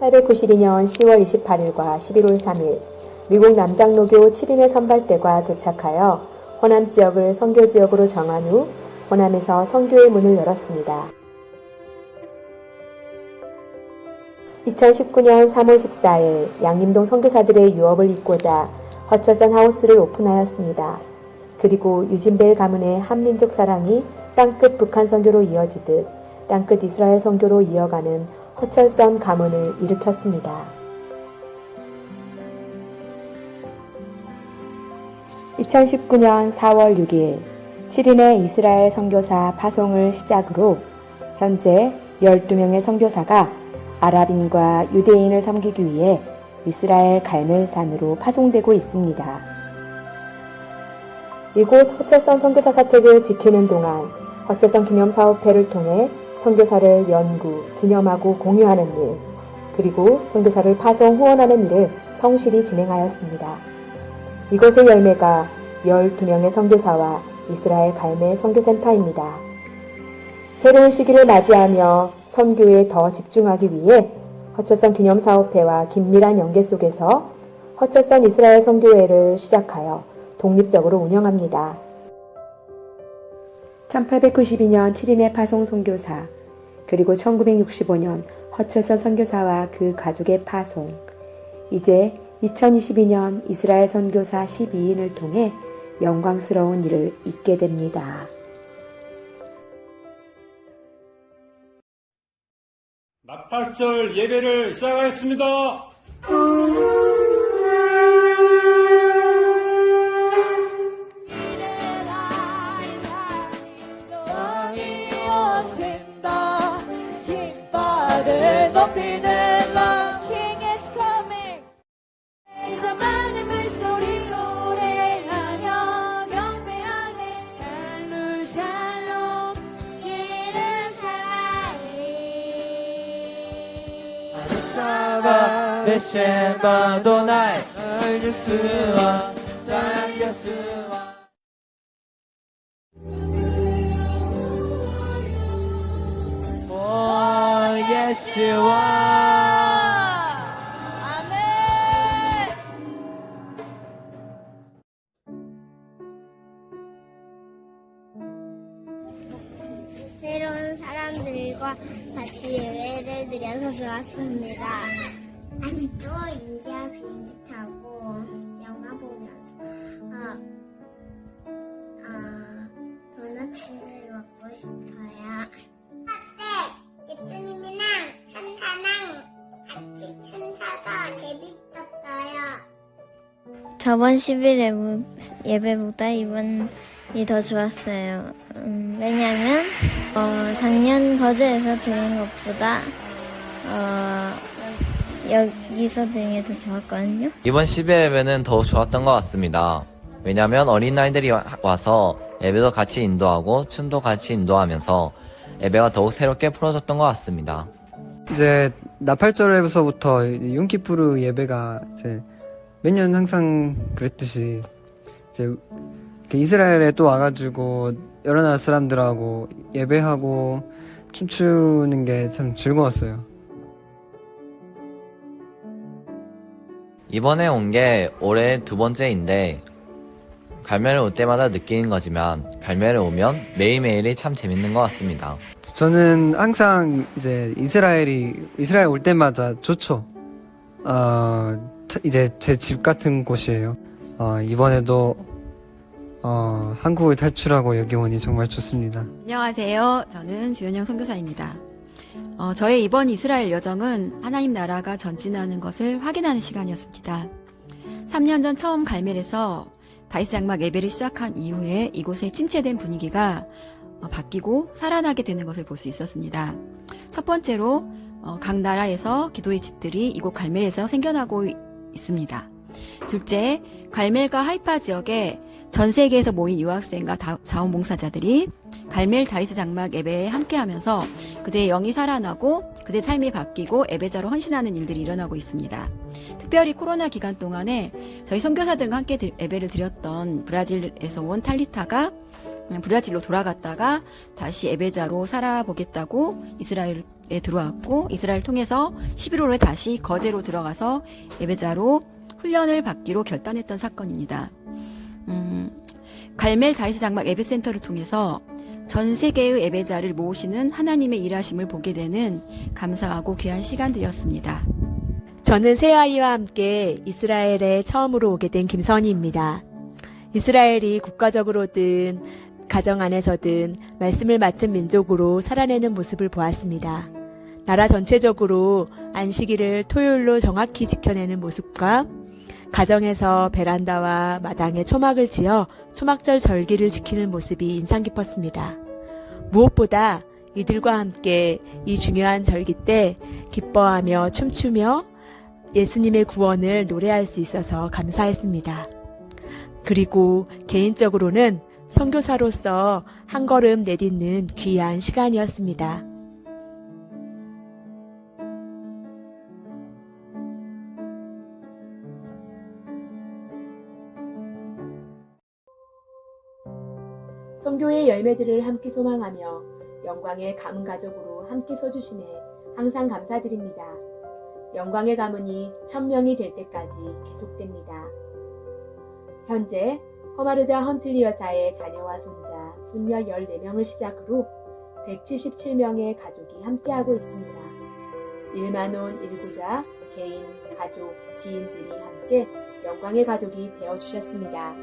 1892년 10월 28일과 11월 3일 미국 남장로교 7인의 선발대가 도착하여 호남 지역을 선교 지역으로 정한 후 호남에서 선교의 문을 열었습니다. 2019년 3월 14일 양림동 선교사들의 유업을 잇고자 허철산 하우스를 오픈하였습니다. 그리고 유진벨 가문의 한민족 사랑이 땅끝 북한 선교로 이어지듯 땅끝 이스라엘 선교로 이어가는 허철선 가문을 일으켰습니다. 2019년 4월 6일 7인의 이스라엘 선교사 파송을 시작으로 현재 12명의 선교사가 아랍인과 유대인을 섬기기 위해 이스라엘 갈멜산으로 파송되고 있습니다. 이곳 허철선 선교사 사택을 지키는 동안 허철선 기념사업회를 통해 선교사를 연구, 기념하고 공유하는 일, 그리고 선교사를 파송 후원하는 일을 성실히 진행하였습니다. 이것의 열매가 12명의 선교사와 이스라엘 갈멜 선교센터입니다. 새로운 시기를 맞이하며 선교에 더 집중하기 위해 허철선 기념사업회와 긴밀한 연계 속에서 허철선 이스라엘 선교회를 시작하여 독립적으로 운영합니다. 1892년 7인의 파송 선교사, 그리고 1965년 허철선 선교사와 그 가족의 파송, 이제 2022년 이스라엘 선교사 12인을 통해 영광스러운 일을 잇게 됩니다. 나팔절 예배를 시작하겠습니다. 바 베셈 바도나이 알주스와 달려스 예수와 새로운 사람들과 같이 예배를 드려서 좋았습니다. 아니 또 인디아 비행기 타고 영화 보면서 아, 아 도넛을 먹고 싶어요. 저번 10일 예배 보다 이번이 더 좋았어요. 음, 왜냐면 어, 작년 거제에서 드린 것보다 어, 여기서 드린 게더 좋았거든요. 이번 10일 예배는 더욱 좋았던 것 같습니다. 왜냐면 어린아이들이 와- 와서 예배도 같이 인도하고 춤도 같이 인도하면서 예배가 더욱 새롭게 풀어졌던 것 같습니다. 이제 나팔절에서부터 욤키푸르 예배가 이제 매년 항상 그랬듯이 이제 이렇게 이스라엘에 또 와가지고 여러 나라 사람들하고 예배하고 춤추는 게 참 즐거웠어요. 이번에 온 게 올해 두 번째인데 갈매를 올 때마다 느끼는 거지만 갈매를 오면 매일매일이 참 재밌는 것 같습니다. 저는 항상 이제 이스라엘이 이스라엘 올 때마다 좋죠. 어 차- 이제 제 집 같은 곳이에요. 어 이번에도 어 한국을 탈출하고 여기 오니 정말 좋습니다. 안녕하세요. 저는 주연영 선교사입니다. 어, 저의 이번 이스라엘 여정은 하나님 나라가 전진하는 것을 확인하는 시간이었습니다. 3년 전 처음 갈멜에서 다이스 장막 예배를 시작한 이후에 이곳의 침체된 분위기가 어, 바뀌고 살아나게 되는 것을 볼 수 있었습니다. 첫 번째로 어, 각 나라에서 기도의 집들이 이곳 갈멜에서 생겨나고 이- 있습니다. 둘째, 갈멜과 하이파 지역에 전 세계에서 모인 유학생과 다- 자원봉사자들이 갈멜 다이스 장막 예배에 함께하면서 그들의 영이 살아나고 그들의 삶이 바뀌고 예배자로 헌신하는 일들이 일어나고 있습니다. 특별히 코로나 기간 동안에 저희 선교사들과 함께 드- 예배를 드렸던 브라질에서 온 탈리타가 브라질로 돌아갔다가 다시 예배자로 살아보겠다고 이스라엘 에 들어왔고 이스라엘 통해서 11월에 다시 거제로 들어가서 예배자로 훈련을 받기로 결단했던 사건입니다. 음, 갈멜 다이스 장막 예배센터를 통해서 전 세계의 예배자를 모으시는 하나님의 일하심을 보게 되는 감사하고 귀한 시간들이었습니다. 저는 새아이와 함께 이스라엘에 처음으로 오게 된 김선희입니다. 이스라엘이 국가적으로든 가정 안에서든 말씀을 맡은 민족으로 살아내는 모습을 보았습니다. 나라 전체적으로 안식일을 토요일로 정확히 지켜내는 모습과 가정에서 베란다와 마당에 초막을 지어 초막절 절기를 지키는 모습이 인상 깊었습니다. 무엇보다 이들과 함께 이 중요한 절기 때 기뻐하며 춤추며 예수님의 구원을 노래할 수 있어서 감사했습니다. 그리고 개인적으로는 선교사로서 한 걸음 내딛는 귀한 시간이었습니다. 선교의 열매들을 함께 소망하며 영광의 가문 가족으로 함께 써주심에 항상 감사드립니다. 영광의 가문이 천명이 될 때까지 계속됩니다. 현재 허마르다 헌틀리 여사의 자녀와 손자, 손녀 14명을 시작으로 177명의 가족이 함께하고 있습니다. 일만원 일구자, 개인, 가족, 지인들이 함께 영광의 가족이 되어주셨습니다.